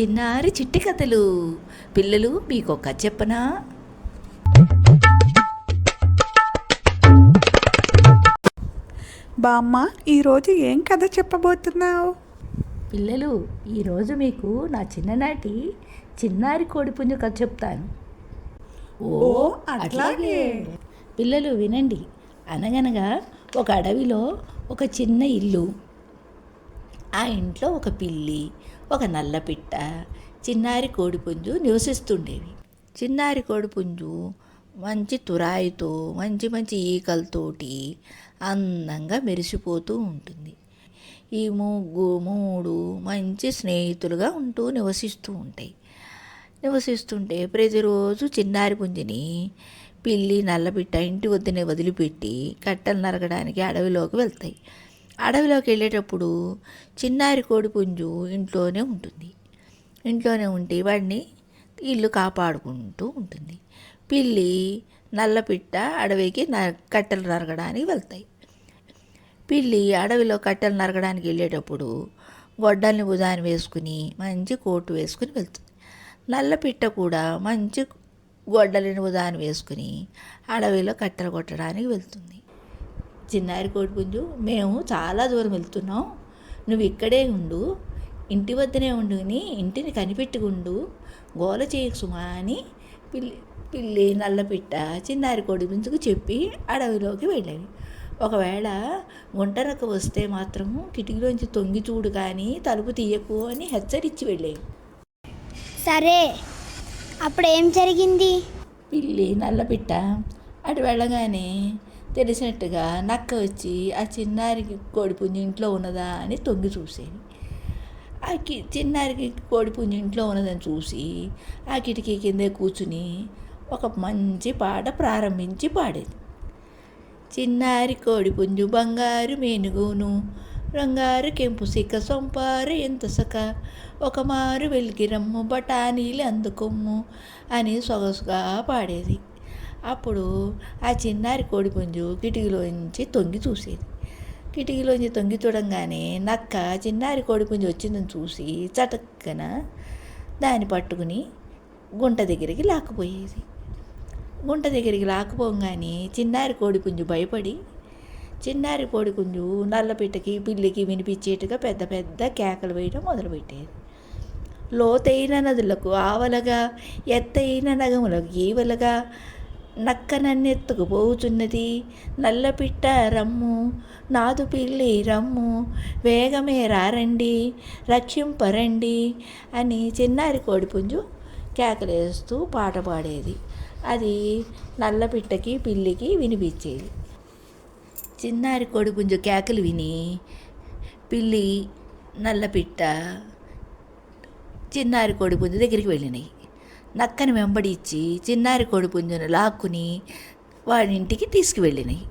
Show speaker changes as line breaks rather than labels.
చిన్నారి చిట్టి కథలు. పిల్లలు మీకు ఒక కథ చెప్పనా?
బామ్మ ఈరోజు ఏం కథ చెప్పబోతున్నావు?
పిల్లలు ఈరోజు మీకు నా చిన్ననాటి చిన్నారి కోడిపుంజు కథ చెప్తాను.
ఓ అట్లాగే.
పిల్లలు వినండి. అనగనగా ఒక అడవిలో ఒక చిన్న ఇల్లు. ఆ ఇంట్లో ఒక పిల్లి ఒక నల్లపిట్ట చిన్నారి కోడిపుంజు నివసిస్తుండేవి. చిన్నారి కోడిపుంజు మంచి తురాయితో మంచి మంచి ఈకలతోటి అందంగా మెరిసిపోతూ ఉంటుంది. ఈ ముగ్గు మూడు మంచి స్నేహితులుగా ఉంటూ నివసిస్తూ ఉంటాయి. నివసిస్తుంటే ప్రతిరోజు చిన్నారి పుంజిని పిల్లి నల్లబిట్ట ఇంటి వద్దనే వదిలిపెట్టి కట్టెలు నరకడానికి అడవిలోకి వెళ్తాయి. అడవిలోకి వెళ్ళేటప్పుడు చిన్నారి కోడి పుంజు ఇంట్లోనే ఉంటుంది. ఇంట్లోనే ఉండి వాడిని ఇల్లు కాపాడుకుంటూ ఉంటుంది. పిల్లి నల్లపిట్ట అడవికి న కట్టెలు నరకడానికి వెళ్తాయి. పిల్లి అడవిలో కట్టెలు నరకడానికి వెళ్ళేటప్పుడు గొడ్డల్ని ఉదాని వేసుకుని మంచి కోటు వేసుకుని వెళ్తుంది. నల్లపిట్ట కూడా మంచి గొడ్డలిని ఉదాని వేసుకుని అడవిలో కట్టెలు కొట్టడానికి వెళ్తుంది. చిన్నారి కోడిపుంజు మేము చాలా దూరం వెళ్తున్నాం. నువ్వు ఇక్కడే ఉండు ఇంటి వద్దనే ఉండుని ఇంటిని కనిపెట్టుకుండు గోల చేయకు సుమా అని పిల్లి పిల్లి నల్లపిట్ట చిన్నారి కోడిపుంజుకు చెప్పి అడవిలోకి వెళ్ళేవి ఒకవేళ గుంటరక్క వస్తే మాత్రము కిటికీలోంచి తొంగి చూడు కానీ తలుపు తీయకు అని హెచ్చరించి వెళ్ళేవి
సరే అప్పుడు ఏం జరిగింది?
పిల్లి నల్లపిట్ట అటు వెళ్ళగానే తెలిసినట్టుగా నక్క వచ్చి ఆ చిన్నారికి కోడిపుంజు ఇంట్లో ఉన్నదా అని తొంగి చూసేది. ఆ కి చిన్నారికి కోడిపుంజు ఇంట్లో ఉన్నదని చూసి ఆ కిటికీ కిందే కూర్చుని ఒక మంచి పాట ప్రారంభించి పాడేది. చిన్నారి కోడిపుంజు బంగారు మేనుగును రంగారు కెంపు సిక్క సొంపారు ఎంత సక ఒక మారు వెలిగిరమ్ము బఠానీలు అందుకొమ్ము అని సొగసుగా పాడేది. అప్పుడు ఆ చిన్నారి కోడిపుంజు కిటికీలోంచి తొంగి చూసేది. కిటికీలోంచి తొంగి చూడంగానే నక్క చిన్నారి కోడిపుంజు వచ్చిందని చూసి చటక్కన దాన్ని పట్టుకుని గుంట దగ్గరికి లాక్కుపోయేది. గుంట దగ్గరికి లాక్కుపోగానే చిన్నారి కోడిపుంజు భయపడి చిన్నారి కోడిపుంజు నల్లపిట్టకి పిల్లికి వినిపించేట్టుగా పెద్ద పెద్ద కేకలు వేయడం మొదలుపెట్టేది. లోతైన నదులకు ఆవలగా ఎత్తైన నగములకు ఈవలగా నక్క నన్నెత్తుకుపోతున్నది నల్లపిట్ట రమ్ము నాదు పిల్లి రమ్ము వేగమే రారండి రక్షింపరండి అని చిన్నారి కోడిపుంజు కేకలేస్తూ పాట పాడేది. అది నల్లపిట్టకి పిల్లికి వినిపించేది. చిన్నారి కోడిపుంజు కేకలు విని పిల్లి నల్లపిట్ట చిన్నారి కోడిపుంజు దగ్గరికి వెళ్ళినాయి. నక్కని ఇచ్చి చిన్నారి కోడిపుంజును లాక్కుని వాడి ఇంటికి తీసుకువెళ్ళినాయి.